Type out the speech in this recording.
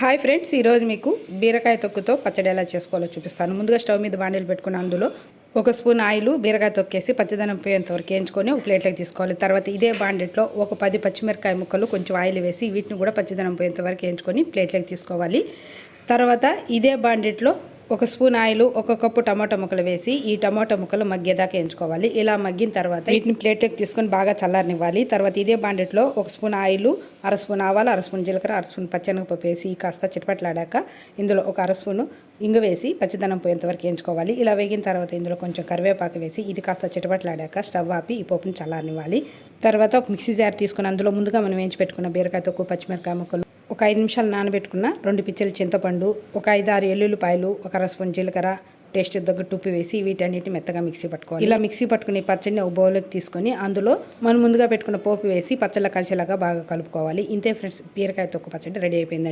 Hi friends ఈరోజు మీకు బీరకాయ తొక్కుతో పచ్చడి ఎలా చేసుకోవాలో చూపిస్తాను. ముందుగా స్టవ్ మీద బాండీలు పెట్టుకుని అందులో ఒక స్పూన్ ఆయిల్ బీరకాయ తొక్కేసి పచ్చదనం పోయేంత వరకు వేయించుకొని ఒక ప్లేట్లోకి తీసుకోవాలి. తర్వాత ఇదే బాండెట్లో ఒక పది పచ్చిమిరకాయ ముక్కలు కొంచెం ఆయిల్ వేసి వీటిని కూడా పచ్చదనం పోయేంత వరకు వేయించుకొని ప్లేట్లోకి తీసుకోవాలి. తర్వాత ఇదే బాండెట్లో ఒక స్పూన్ ఆయిల్ ఒక కప్పు టమాటా ముక్కలు వేసి ఈ టమాటా ముక్కలు మగ్గేదాకా వేయించుకోవాలి ఇలా మగ్గిన తర్వాత వీటిని ప్లేట్లోకి తీసుకొని బాగా చల్లారనివ్వాలి. తర్వాత ఇదే బాండెట్లో ఒక స్పూన్ ఆయిల్ అర స్పూన్ ఆవాలు అర స్పూన్ జీలకర్ర అర స్పూన్ పచ్చెనగపప్పు వేసి కాస్త చిటపట్లాడాక ఇందులో ఒక అర స్పూను ఇంగ వేసి పచ్చిదనం పోయేంతవరకు ఎంచుకోవాలి. వేయించుకోవాలి ఇలా వేగిన తర్వాత ఇందులో కొంచెం కరివేపాకు వేసి ఇది కాస్త చిటపట్లాడాక స్టవ్ ఆపి ఈ పప్పును చల్లారనివ్వాలి. తర్వాత ఒక మిక్సీ జార్ తీసుకుని అందులో ముందుగా మనం వేయించి పెట్టుకున్న బీరకాయ తొక్కు పచ్చిమిరకాయ ముక్కలు ఒక ఐదు నిమిషాలు నానబెట్టుకున్న రెండు పిచ్చలు చింతపండు ఒక ఐదు ఆరు ఎల్లుల్లిపాయలు ఒక అర జీలకర్ర టేస్ట్ తగ్గట్టు ఉప్పు వేసి వీటన్నిటిని మెత్తగా మిక్సీ పట్టుకోవాలి. ఇలా మిక్సీ పట్టుకుని పచ్చడిని ఒక బౌల్లోకి తీసుకొని అందులో మనం ముందుగా పెట్టుకున్న పోపు వేసి పచ్చళ్ళ కలిసేలాగా బాగా కలుపుకోవాలి. ఇంతే ఫ్రెండ్స్ బీరకాయ తొక్కు పచ్చడి రెడీ అయిపోయింది